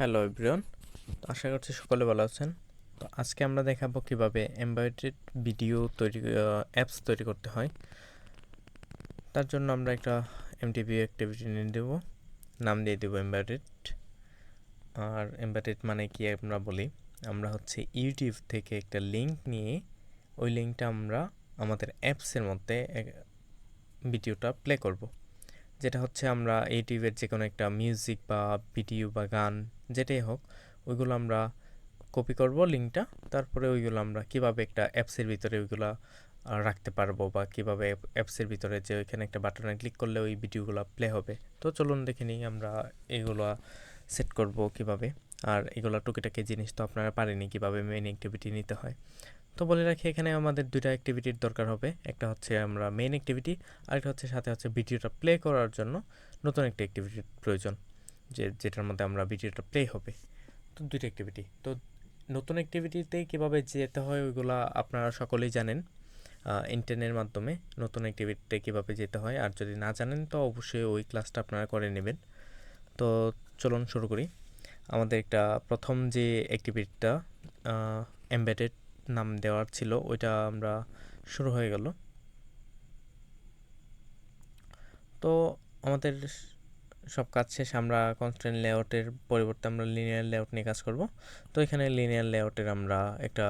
Hello everyone আশা করছি সকলে ভালো আছেন। তো আজকে আমরা দেখাবো কীভাবে এমব্রয়ডারিড ভিডিও তৈরি অ্যাপস তৈরি করতে হয়। তার জন্য আমরা একটা এমটিভি অ্যাক্টিভিটি নিয়ে দেবো নাম দিয়ে দেবো এমব্রয়ডারিড আর এমব্রয়ডারিড মানে কি আমরা বলি? আমরা হচ্ছে ইউটিউব থেকে একটা লিঙ্ক নিয়ে ওই লিঙ্কটা আমরা আমাদের অ্যাপসের মধ্যে ভিডিওটা প্লে করব। যেটা হচ্ছে আমরা ইউটিউবের যে কোনো একটা মিউজিক বা ভিডিও বা গান যেটাই হোক, ওইগুলো আমরা কপি করব লিঙ্কটা তারপরে ওইগুলো আমরা কীভাবে একটা অ্যাপসের ভিতরে ওইগুলো রাখতে পারব বা কীভাবে অ্যাপসের ভিতরে যে ওইখানে একটা বাটনে ক্লিক করলে ওই ভিডিওগুলো প্লে হবে। তো চলুন দেখে নিই আমরা এগুলো সেট করব কীভাবে। আর এগুলো টুকিটাকি জিনিস তো আপনারা পারেনি কীভাবে মেইন অ্যাক্টিভিটি নিতে হয়। তো বলে রাখি এখানে আমাদের দুইটা অ্যাক্টিভিটির দরকার হবে। একটা হচ্ছে আমরা মেইন অ্যাক্টিভিটি আরেকটা হচ্ছে সাথে হচ্ছে ভিডিওটা প্লে করার জন্য নতুন একটা অ্যাক্টিভিটির প্রয়োজন। যে, যেটার মধ্যে আমরা ভিডিওটা প্লে হবে। তো দুইটা অ্যাক্টিভিটি তো নতুন অ্যাক্টিভিটিতে কীভাবে যেতে হয় ওইগুলো আপনারা সকলেই জানেন ইন্টারনেটের মাধ্যমে নতুন অ্যাক্টিভিটিতে কীভাবে যেতে হয়। আর যদি না জানেন, তো অবশ্যই ওই ক্লাসটা আপনারা করে নেবেন। তো চলুন শুরু করি। আমাদের একটা প্রথম যে অ্যাক্টিভিটিটা এমবেডেড নাম দেওয়ার ছিল, ওইটা আমরা শুরু হয়ে গেল। তো আমাদের সব কাজ শেষ, আমরা কনস্ট্যান্ট লেআউটের পরিবর্তে আমরা লিনিয়ার লেআউট নিয়ে কাজ করব। তো এখানে লিনিয়ার লেআউটের আমরা একটা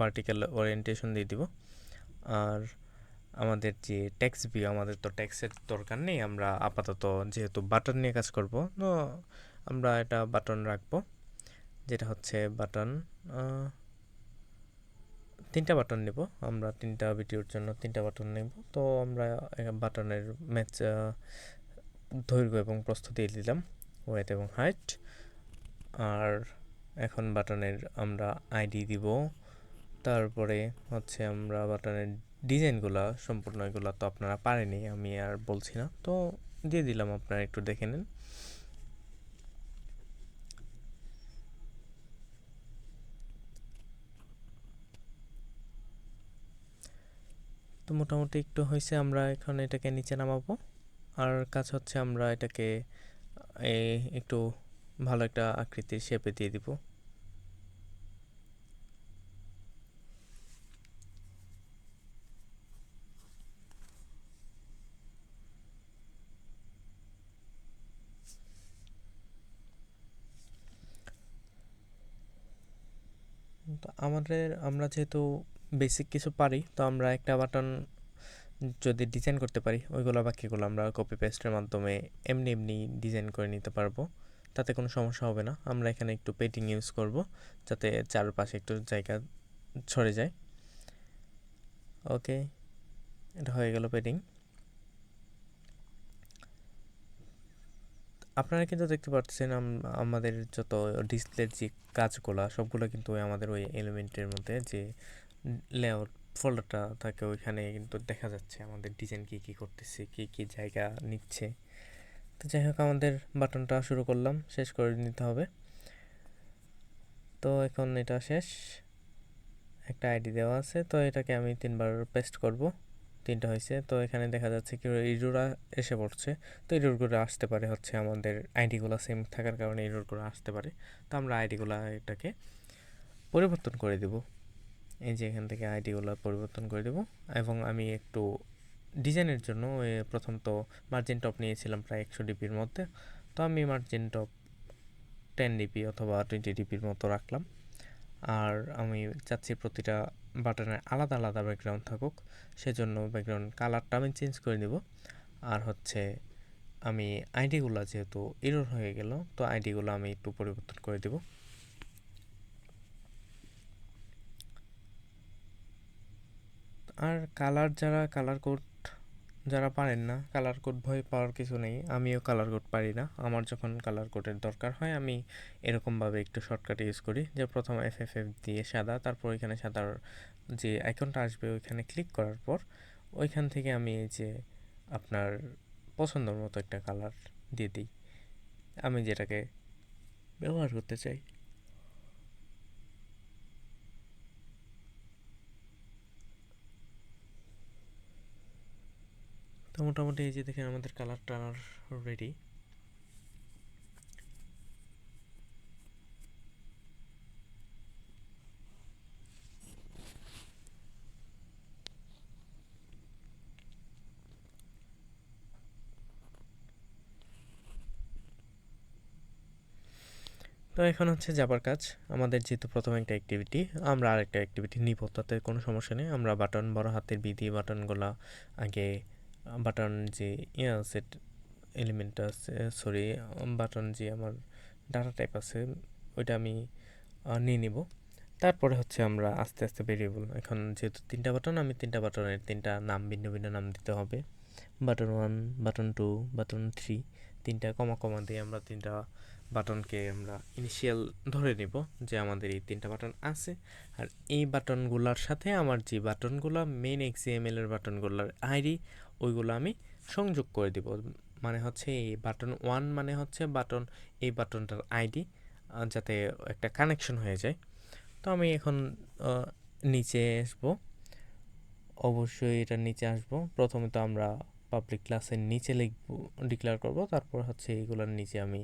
ভার্টিক্যাল ওরিয়েন্টেশন দিয়ে দিব। আর আমাদের যে ট্যাক্স ভিউ আমাদের তো ট্যাক্সের দরকার নেই, আমরা আপাতত যেহেতু বাটন নিয়ে কাজ করব, তো আমরা এটা বাটন রাখব, যেটা হচ্ছে বাটন তিনটা বাটন নেব। আমরা তিনটা ভিডিওর জন্য তিনটা বাটন নেব। তো আমরা বাটনের ম্যাচ দৈর্ঘ্য এবং প্রস্থ দিয়ে দিলাম ওয়েট এবং হাইট আর এখন বাটনের আমরা আইডি দিব। তারপরে হচ্ছে আমরা বাটনের ডিজাইনগুলো, সম্পূর্ণ এগুলো তো আপনারা পারেনি আমি আর বলছি না। তো দিয়ে দিলাম, আপনারা একটু দেখে নিন। তো মোটামুটি একটু হয়েছে, আমরা এখন এটাকে নিচে নামাবো। আর কাজ হচ্ছে আমরা এটাকে একটু ভালো একটা আকৃতির শেপে দিয়ে দিব। আমাদের, আমরা যেহেতু বেসিক কিছু পারি, তো আমরা একটা বাটন যদি ডিজাইন করতে পারি, ওইগুলো বাকিগুলো আমরা কপি পেস্টের মাধ্যমে এমনি এমনি ডিজাইন করে নিতে পারব। তাতে কোনো সমস্যা হবে না। আমরা এখানে একটু পেটিং ইউজ করব, যাতে চারপাশে একটু জায়গা ছড়ে যায়। ওকে এটা হয়ে গেল পেটিং আপনারা কিন্তু দেখতে পাচ্ছেন আমাদের যত ডিসপ্লের যে কাজগুলো, সবগুলো কিন্তু আমাদের ওই এলিমেন্টের মধ্যে যে লেআউট ফোল্ডারটা থাকে, ওইখানে কিন্তু দেখা যাচ্ছে আমাদের ডিজাইন কী কী করতেছে, কী কী জায়গা নিচ্ছে। তো যাই হোক, আমাদের বাটনটা শুরু করলাম, শেষ করে নিতে হবে। তো এখন এটা শেষ। একটা আইডি দেওয়া আছে, তো এটাকে আমি তিনবার পেস্ট করব। তিনটা হয়েছে, তো এখানে দেখা যাচ্ছে কি ইরোরা এসে পড়ছে। তো ইরোরগুলো আসতে পারে হচ্ছে আমাদের আইডিগুলো সেম থাকার কারণে ইরোরগুলো আসতে পারে। তো আমরা আইডিগুলো এটাকে পরিবর্তন করে দেবো। এই যে এখান থেকে আইডিগুলো পরিবর্তন করে দেব। এবং আমি একটু ডিজাইনের জন্য প্রথম তো মার্জিন টপ নিয়েছিলাম প্রায় একশো ডিপির মধ্যে। তো আমি মার্জিন টপ টেন ডিপি অথবা টোয়েন্টি ডিপির মতো রাখলাম। আর আমি চাচ্ছি প্রতিটা বাটনের আলাদা আলাদা ব্যাকগ্রাউন্ড থাকুক। সেজন্য ব্যাকগ্রাউন্ড কালারটা আমি চেঞ্জ করে নেব। আর হচ্ছে আমি আইডিগুলো যেহেতু এরর হয়ে গেল, তো আইডিগুলো আমি একটু পরিবর্তন করে দেবো। আর কালার যারা কালার কোড যারা পারেন না কালার কোড ভয় পাওয়ার কিছু নেই। আমিও কালার কোড পারি না। আমার যখন কালার কোডের দরকার হয়, আমি এরকমভাবে একটু শর্টকাট ইউজ করি। যে প্রথম এফ এফ এফ দিয়ে সাদা, তারপর ওইখানে সাদার যে আইকনটা আসবে, ওইখানে ক্লিক করার পর ওইখান থেকে আমি এই যে আপনার পছন্দের মতো একটা কালার দিয়ে দিই। আমি যেটাকে ব্যবহার করতে চাই। তো মোটামুটি এই যে দেখেন আমাদের কালার টালার রেডি তো এখন হচ্ছে যাবার কাজ। আমাদের যেহেতু প্রথম একটা অ্যাক্টিভিটি আমরা আরেকটা অ্যাক্টিভিটি নিব, তাতে কোনো সমস্যা নেই। আমরা বাটন বড় হাতের বিধি বাটনগুলো আগে বাটন যে ইয়ে আছে এলিমেন্ট আছে সরি বাটন যে আমার ডাটা টাইপ আছে, ওইটা আমি নিয়ে নিব। তারপরে হচ্ছে আমরা আস্তে আস্তে ভেরিয়েবল এখন যেহেতু তিনটা বাটন আমি তিনটা বাটনের তিনটা নাম, ভিন্ন ভিন্ন নাম দিতে হবে। Button one button two button three তিনটা কমা কমা দিয়ে আমরা তিনটা বাটনকে আমরা ইনিশিয়াল ধরে নিব যে আমাদের এই তিনটা বাটন আছে। আর এই বাটনগুলোর সাথে আমার যে বাটনগুলো মেন এক্সিএমএল এর বাটনগুলোর আইডি ওইগুলো আমি সংযোগ করে দিব। মানে হচ্ছে এই বাটন ওয়ান মানে হচ্ছে বাটন এই বাটনটার আইডি যাতে একটা কানেকশন হয়ে যায়। তো আমি এখন নিচে আসব। অবশ্যই এটার নিচে আসব। প্রথমে তো আমরা পাবলিক ক্লাসের নিচে লিখব ডিক্লেয়ার করব। তারপর হচ্ছে এইগুলোর নিচে আমি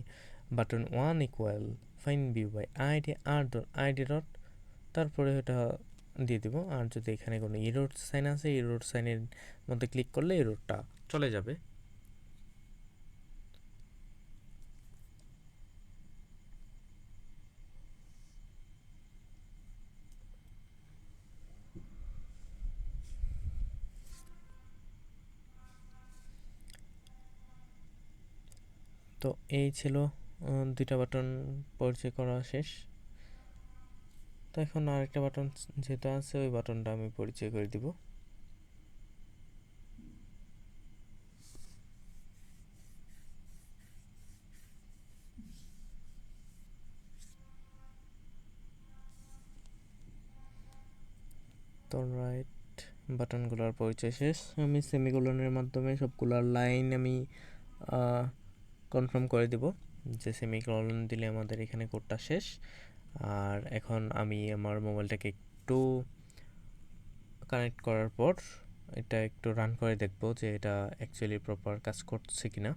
button one equal find view by ID R dot ID dot তারপরে এটা দিয়ে দিব। আর যদি এখানে কোনো ইরোড সাইন আছে ইরোড সাইনের মধ্যে ক্লিক করলে ইরোডটা চলে যাবে। তো এই ছিল দুইটা বাটন পরিচয় করা শেষ। তো এখন আরেকটা বাটন যেটা আছে, ওই বাটনটা আমি পরিচয় করে দিব। তো রাইট বাটনগুলোর পরিচয় শেষ। আমি সেমিকোলনের মাধ্যমে সবগুলোর লাইন আমি কনফার্ম করে দিব যে সেমিকোলন দিলে আমাদের এখানে কোডটা শেষ। আর এখন আমি আমার মোবাইলটাকে একটু কানেক্ট করার পর এটা একটু রান করে দেখব যে এটা অ্যাকচুয়ালি প্রপার কাজ করছে কিনা।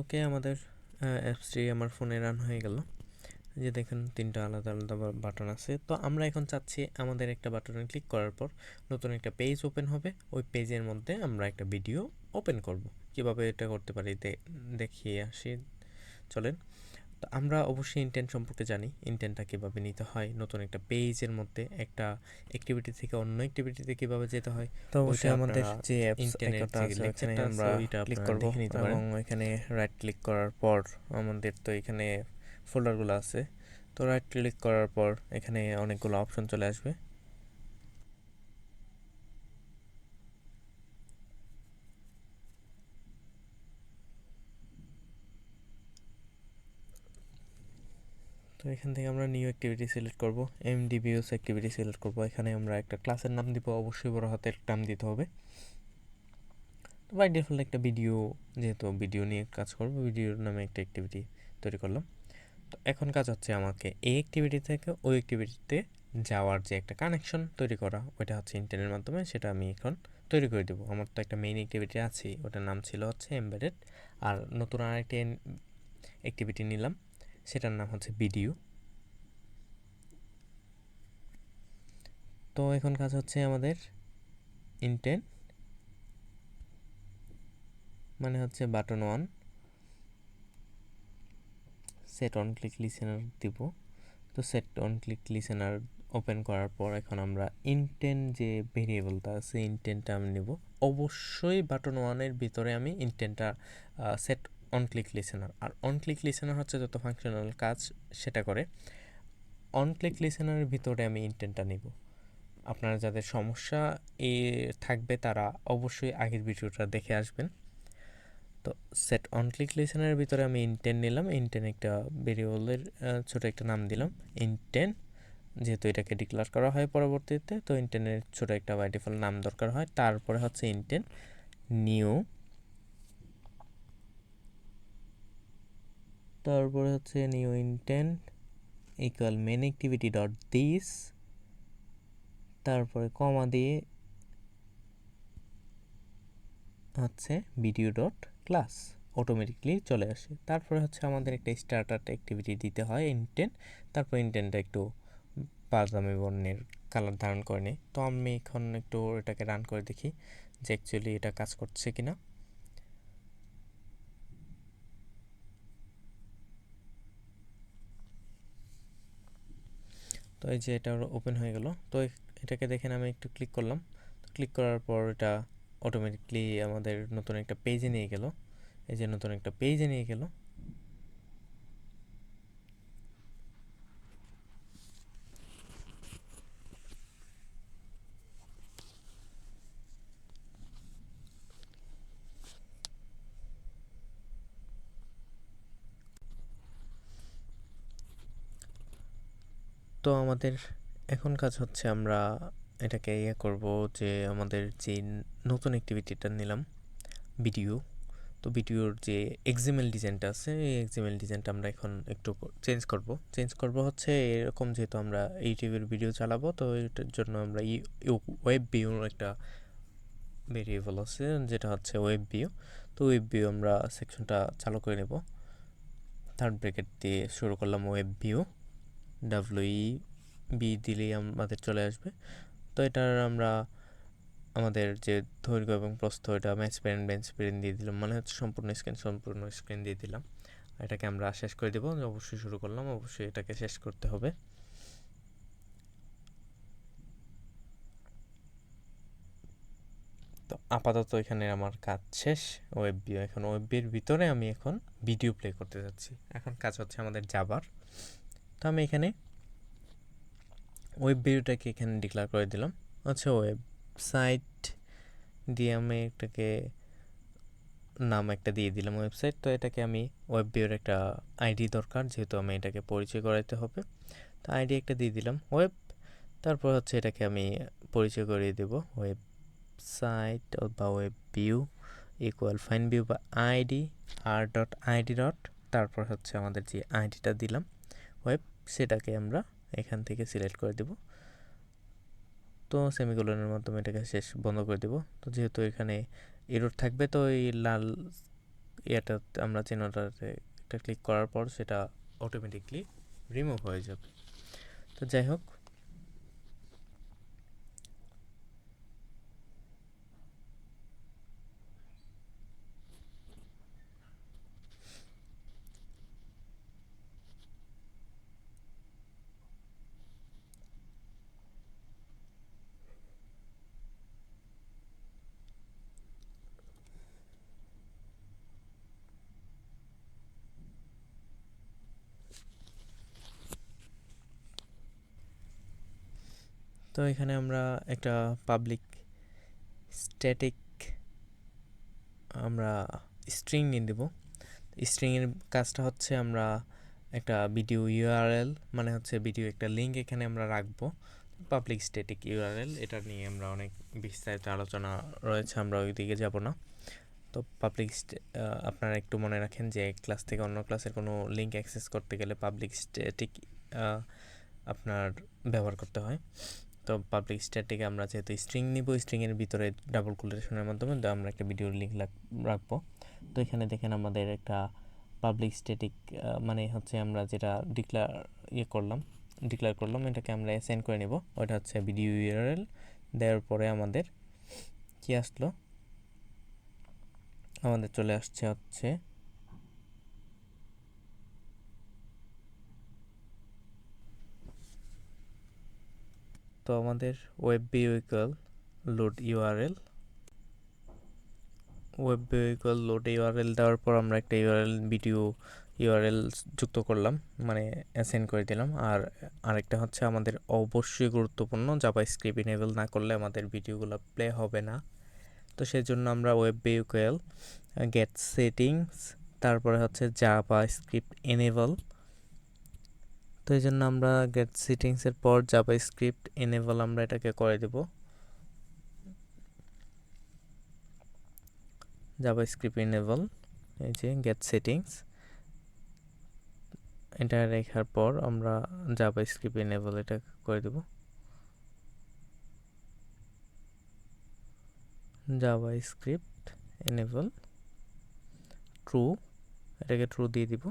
ওকে আমাদের অ্যাপসটি আমার ফোনে রান হয়ে গেল। যে দেখেন তিনটা আলাদা আলাদা বাটন আছে। তো আমরা এখন চাচ্ছি আমাদের একটা বাটনে ক্লিক করার পর নতুন একটা পেজ ওপেন হবে। ওই পেজের মধ্যে আমরা একটা ভিডিও ওপেন করব। কীভাবে এটা করতে পারি দেখিয়ে আসি। চলেন। তো আমরা অবশ্যই ইন্টেন্ট সম্পর্কে জানি। ইন্টেন্টটা কীভাবে নিতে হয় নতুন একটা পেজের মধ্যে একটা অ্যাক্টিভিটি থেকে অন্য অ্যাক্টিভিটিতে কীভাবে যেতে হয় তো অবশ্যই আমাদের যে ইন্টারনেটটা এখানে আমরা ক্লিক করব। এবং এখানে রাইট ক্লিক করার পর আমাদের তো এখানে ফোল্ডারগুলো আছে। তো রাইট ক্লিক করার পর এখানে অনেকগুলো অপশন চলে আসবে। তো এখান থেকে আমরা নিউ অ্যাক্টিভিটি সিলেক্ট করব। এম এমডিবিউস অ্যাক্টিভিটি সিলেক্ট করব। এখানে আমরা একটা ক্লাসের নাম দিব। অবশ্যই বড় হাতের নাম দিতে হবে। তো বাই ডিফল্ট একটা ভিডিও যেহেতু ভিডিও নিয়ে কাজ করব ভিডিওর নামে একটা অ্যাক্টিভিটি তৈরি করলাম। তো এখন কাজ হচ্ছে আমাকে এই অ্যাক্টিভিটি থেকে ওই অ্যাক্টিভিটিতে যাওয়ার যে একটা কানেকশন তৈরি করা, ওইটা হচ্ছে ইন্টারনেটের মাধ্যমে, সেটা আমি এখন তৈরি করে দেবো। আমার তো একটা মেইন অ্যাক্টিভিটি আছে ওটার নাম ছিল হচ্ছে এমবেডেড আর নতুন আরেকটি অ্যাক্টিভিটি নিলাম। সেটার নাম হচ্ছে ভিডিও তো এখন কাজ হচ্ছে আমাদের ইনটেন মানে হচ্ছে button one. Set on click listener দিব। তো set on click listener open করার পর এখন আমরা ইনটেন যে ভেরিয়েবলটা আছে, ইনটেনটা আমি নেব। অবশ্যই বাটন ওয়ানের ভিতরে আমি ইনটেনটা সেট অন ক্লিক লিসেনার আর অন ক্লিক লিসেনার হচ্ছে যত ফাংশনাল কাজ সেটা করে। অন ক্লিক লিসেনারের ভিতরে আমি ইন্টেন্টটা নিব। আপনারা যাদের সমস্যা এ থাকবে তারা অবশ্যই আগের ভিডিওটা দেখে আসবেন। তো সেট অন ক্লিক লিসেনারের ভিতরে আমি ইনটেন নিলাম। ইনটেন একটা ভেরিয়েবলের ছোট একটা নাম দিলাম। ইনটেন যেহেতু এটাকে ডিক্লার করা হয় পরবর্তীতে, তো ইনটেনের ছোট একটা বাই ডিফল্ট নাম দরকার হয়। তারপরে হচ্ছে ইনটেন নিউ তারপরে হচ্ছে new intent equal main activity dot this তারপরে কমা দিয়ে হচ্ছে ভিডিও ডট ক্লাস অটোমেটিকলি চলে আসে। তারপরে হচ্ছে আমাদের একটা স্টার্টার অ্যাক্টিভিটি দিতে হয় ইনটেন তারপর ইনটেনটা একটু বাদামি বর্ণের কালার ধারণ করে নেই। তো আমি এখন একটু এটাকে রান করে দেখি যে অ্যাকচুয়ালি এটা কাজ করছে কিনা। তো এই যে এটা ওপেন হয়ে গেল। তো এটাকে দেখেন আমি একটু ক্লিক করলাম। ক্লিক করার পর এটা অটোমেটিকলি আমাদের নতুন একটা পেজে নিয়ে গেল। এই যে নতুন একটা পেজে নিয়ে গেল। তো আমাদের এখন কাজ হচ্ছে আমরা এটাকে ইয়ে করব যে আমাদের যে নতুন অ্যাক্টিভিটিটা নিলাম ভিডিও তো ভিডিওর যে এক্সিমেল ডিজাইনটা আছে, এই এক্সিমেল ডিজাইনটা আমরা এখন একটু চেঞ্জ করব। চেঞ্জ করব হচ্ছে এরকম যেহেতু আমরা ইউটিউবের ভিডিও চালাবো, তো এটার জন্য আমরা ওয়েব ভিউর একটা ভেরিয়েবল আছে, যেটা হচ্ছে ওয়েব ভিউ তো ওয়েব ভিউ আমরা সেকশনটা চালু করে নেব। থার্ড ব্র্যাকেট দিয়ে শুরু করলাম ওয়েব ভিউ ডাব্লিউই বি দিলেই আমাদের চলে আসবে। তো এটার আমরা আমাদের যে দৈর্ঘ্য এবং প্রস্থ, এটা ম্যাচ প্যারেন্ট বেঞ্চ প্যারেন্ট দিয়ে দিলাম। মানে হচ্ছে সম্পূর্ণ স্ক্রিন সম্পূর্ণ স্ক্রিন দিয়ে দিলাম। এটাকে আমরা শেষ করে দেবো, অবশ্যই শুরু করলাম, অবশ্যই এটাকে শেষ করতে হবে। তো আপাতত এখানে আমার কাজ শেষ ওয়েব ভিউ এখন ওয়েব ভিউর ভিতরে আমি এখন ভিডিও প্লে করতে যাচ্ছি। এখন কাজ হচ্ছে আমাদের যাবার তো আমি এখানে ওয়েব ভিউটাকে এখানে ডিক্লেয়ার করে দিলাম। আচ্ছা ওয়েবসাইট দিয়ে আমি এটাকে নাম একটা দিয়ে দিলাম ওয়েবসাইট তো এটাকে আমি ওয়েব ভিউর একটা আইডি দরকার, যেহেতু আমি এটাকে পরিচয় করাইতে হবে। তো আইডি একটা দিয়ে দিলাম ওয়েব তারপর হচ্ছে এটাকে আমি পরিচয় করিয়ে দেব। ওয়েবসাইট বা web view equal find view by ID R dot ID dot তারপর হচ্ছে আমাদের যে আইডিটা দিলাম ওয়েব সেটাকে আমরা এখান থেকে সিলেক্ট করে দেব। তো সেমিকোলনের মাধ্যমে এটাকে শেষ বন্ধ করে দেব। তো যেহেতু এখানে এরর থাকবে, তো এই লাল ইয়েটা আমরা চিহ্নটাতে একটা ক্লিক করার পর সেটা অটোমেটিকলি রিমুভ হয়ে যাবে। তো যাই হোক তো এখানে আমরা একটা পাবলিক স্ট্যাটিক আমরা স্ট্রিং নিয়ে দেব স্ট্রিংয়ের কাজটা হচ্ছে আমরা একটা ভিডিও ইউআরএল মানে হচ্ছে ভিডিও একটা লিঙ্ক এখানে আমরা রাখব। পাবলিক স্ট্যাটিক ইউআরএল এটা নিয়ে আমরা অনেক বিস্তারিত আলোচনা রয়েছে, আমরা ওই দিকে যাব না। তো পাবলিক আপনারা একটু মনে রাখেন যে এক ক্লাস থেকে অন্য ক্লাসের কোনো লিঙ্ক অ্যাক্সেস করতে গেলে পাবলিক স্ট্যাটিক আপনার ব্যবহার করতে হয়। তো পাবলিক স্ট্যাটিকে আমরা যেহেতু স্ট্রিং নিব স্ট্রিংয়ের ভিতরে ডাবল কোলেশনের মাধ্যমে তো আমরা একটা ভিডিও লিঙ্ক রাখব। তো এখানে দেখেন আমাদের একটা পাবলিক স্ট্যাটিক মানে হচ্ছে আমরা যেটা ডিক্লেয়ার ইয়ে করলাম ডিক্লেয়ার করলাম, এটাকে আমরা অ্যাসাইন করে নেব। ওটা হচ্ছে ভিডিও ইউআরএল দেওয়ার পরে আমাদের কি আসলো? আমাদের চলে আসছে হচ্ছে তো আমাদের ওয়েব ভিউইকল লোড ইউআরএল ওয়েব ভিউইকল লোড ইউআরএল দেওয়ার পর আমরা একটা ইউআরএল ভিডিও ইউআরএল যুক্ত করলাম মানে অ্যাসাইন করে দিলাম। আর আরেকটা হচ্ছে আমাদের অবশ্যই গুরুত্বপূর্ণ জাভা স্ক্রিপ্ট ইনেবল না করলে আমাদের ভিডিওগুলো প্লে হবে না। তো সেই জন্য আমরা ওয়েব ভিউইকল গেট সেটিংস তারপরে হচ্ছে জাভা স্ক্রিপ্ট এনেবল তো এই জন্য আমরা গেট সেটিংসের পর জাভা স্ক্রিপ্ট এনেবল আমরা এটাকে করে দেব। জাভা স্ক্রিপ্ট এনেবল এই যে গেট সেটিংস এটা রেখার পর আমরা জাভা স্ক্রিপ্ট এনেবল এটা করে দেব। জাভা স্ক্রিপ্ট এনেবল ট্রু এটাকে ট্রু দিয়ে দিব।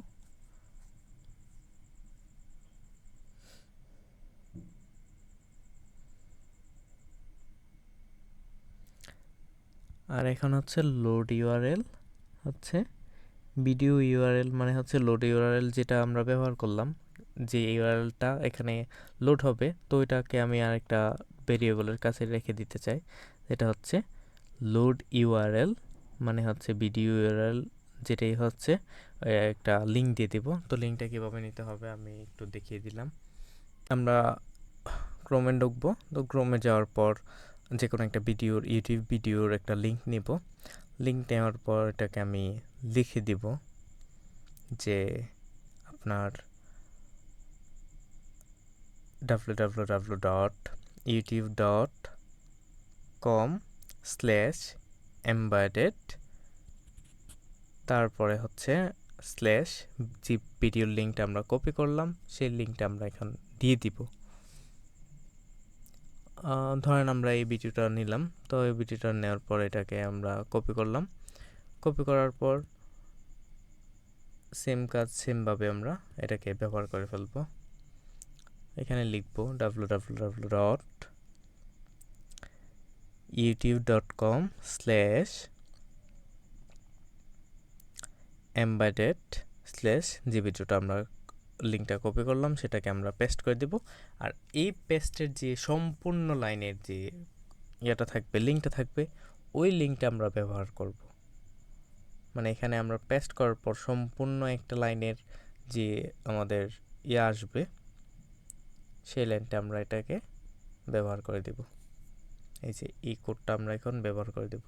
আর এখন হচ্ছে লোড ইউআরএল হচ্ছে ভিডিও ইউআরএল মানে হচ্ছে লোড ইউআরএল যেটা আমরা ব্যবহার করলাম, যে ইউআরএলটা এখানে লোড হবে, তো এটাকে আমি আরেকটা ভেরিয়েবলের কাছে রেখে দিতে চাই। যেটা হচ্ছে লোড ইউআরএল মানে হচ্ছে ভিডিও ইউআরএল যেটাই হচ্ছে একটা লিঙ্ক দিয়ে দিব। তো লিঙ্কটা কীভাবে নিতে হবে আমি একটু দেখিয়ে দিলাম। আমরা ক্রোমে ঢুকবো, তো ক্রোমে যাওয়ার পর যে কোনো একটা ভিডিওর ইউটিউব ভিডিওর একটা লিঙ্ক নিব। লিঙ্ক নেওয়ার পর এটাকে আমি লিখে দিব যে আপনার W W W dot YouTube dot com slash embedded তারপরে হচ্ছে স্ল্যাশ যে ভিডিওর লিঙ্কটা আমরা কপি করলাম, সেই লিঙ্কটা আমরা এখন দিয়ে দিব। ধরেন আমরা এই ভিডিওটা নিলাম। তো এই ভিডিওটা নেওয়ার পর এটাকে আমরা কপি করলাম। কপি করার পর সেম কাজ সেমভাবে আমরা এটাকে ব্যবহার করে ফেলব। এখানে লিখব W W W dot YouTube dot com slash embedded slash যে ভিডিওটা আমরা লিঙ্কটা কপি করলাম, সেটাকে আমরা পেস্ট করে দিব। আর এই পেস্টের যে সম্পূর্ণ লাইনের যে ইয়েটা থাকবে লিঙ্কটা থাকবে, ওই লিঙ্কটা আমরা ব্যবহার করব। মানে এখানে আমরা পেস্ট করার পর সম্পূর্ণ একটা লাইনের যে আমাদের ইয়ে আসবে, সেই লাইনটা আমরা এটাকে ব্যবহার করে দেব। এই যে এই কোডটা আমরা এখন ব্যবহার করে দেব।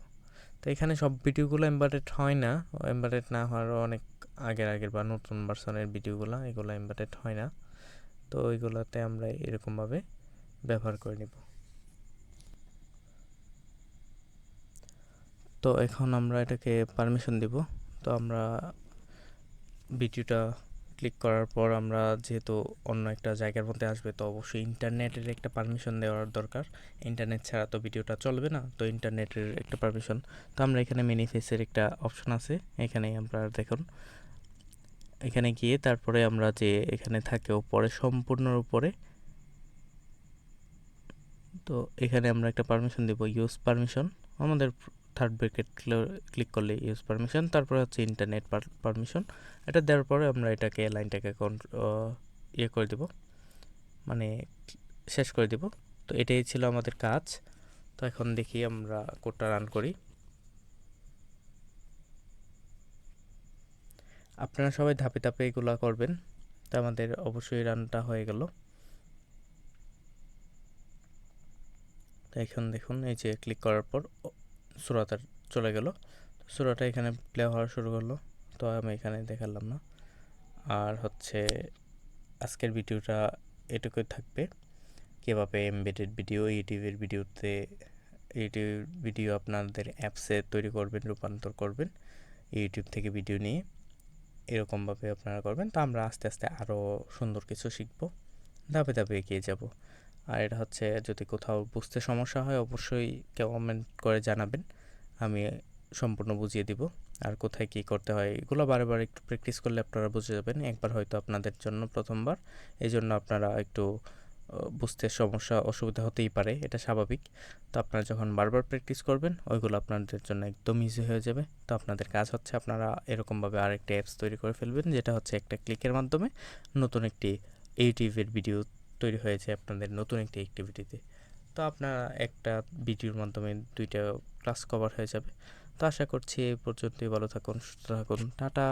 তো এখানে সব ভিডিওগুলো এম্বাডেড হয় না এম্বাডেড না হওয়ার অনেক আগের আগের বা নতুন ভার্সনের ভিডিওগুলো এগুলো এম্বাডেড হয় না। তো ওইগুলোতে আমরা এরকমভাবে ব্যবহার করে নিব। তো এখন আমরা এটাকে পারমিশন দিব। তো আমরা ভিডিওটা ক্লিক করার পর আমরা যেহেতু অন্য একটা জায়গার মধ্যে আসবে, তো অবশ্যই ইন্টারনেটের একটা পারমিশন দেওয়ার দরকার। ইন্টারনেট ছাড়া তো ভিডিওটা চলবে না, তো ইন্টারনেটের একটা পারমিশন তো আমরা এখানে মেনিফেসের একটা অপশন আছে। এখানে আমরা দেখুন এখানে গিয়ে তারপরে আমরা যে এখানে থাকে উপরে সম্পূর্ণর উপরে, তো এখানে আমরা একটা পারমিশন দেব ইউজ পারমিশন আমাদের থার্ড ব্রেকেট ক্লিক করলে ইউজ পারমিশন তারপরে হচ্ছে ইন্টারনেট পারমিশন এটা দেওয়ার পরে আমরা এটাকে লাইনটাকে ইয়ে করে দেব মানে শেষ করে দেব। তো এটাই ছিল আমাদের কাজ। তো এখন দেখি আমরা কোডটা রান করি। আপনারা সবাই ধাপে ধাপে এগুলো করবেন। তো আমাদের অবশ্যই রানটা হয়ে গেল। এখন দেখুন, এই যে ক্লিক করার পর সুরাটা চলে গেল। সুরাটা এখানে প্লে হওয়া শুরু করল। তো আমি এখানে দেখালাম না। আর হচ্ছে আজকের ভিডিওটা এটুকুই থাকবে। কীভাবে এমবেডেড ভিডিও ইউটিউবের ভিডিওতে ইউটিউব ভিডিও আপনাদের অ্যাপসে তৈরি করবেন, রূপান্তর করবেন ইউটিউব থেকে ভিডিও নিয়ে। এরকমভাবে আপনারা করবেন। তো আমরা আস্তে আস্তে আরও সুন্দর কিছু শিখব, ধাপে ধাপে এগিয়ে যাব। আর এটা হচ্ছে যদি কোথাও বুঝতে সমস্যা হয় অবশ্যই কমেন্ট করে জানাবেন। আমি সম্পূর্ণ বুঝিয়ে দিব। আর কোথায় কী করতে হয় এগুলো বারে বারে একটু প্র্যাকটিস করলে আপনারা বুঝে যাবেন। একবার হয়তো আপনাদের জন্য প্রথমবার। এই জন্য আপনারা একটু বুঝতে সমস্যা, অসুবিধা হতেই পারে, এটা স্বাভাবিক। তো আপনারা যখন বারবার প্র্যাকটিস করবেন, ওইগুলো আপনাদের জন্য একদম ইজি হয়ে যাবে। তো আপনাদের কাজ হচ্ছে আপনারা এরকমভাবে আরেকটা অ্যাপস তৈরি করে ফেলবেন, যেটা হচ্ছে একটা ক্লিকের মাধ্যমে নতুন একটি ইউটিউবের ভিডিও তৈরি হয়েছে আপনাদের নতুন একটি অ্যাক্টিভিটিতে তো। আপনারা একটা ভিডিওর মাধ্যমে দুইটা ক্লাস কভার হয়ে যাবে। তো আশা করছি এই পর্যন্তই, ভালো থাকুন, সুস্থ থাকুন, টাটা।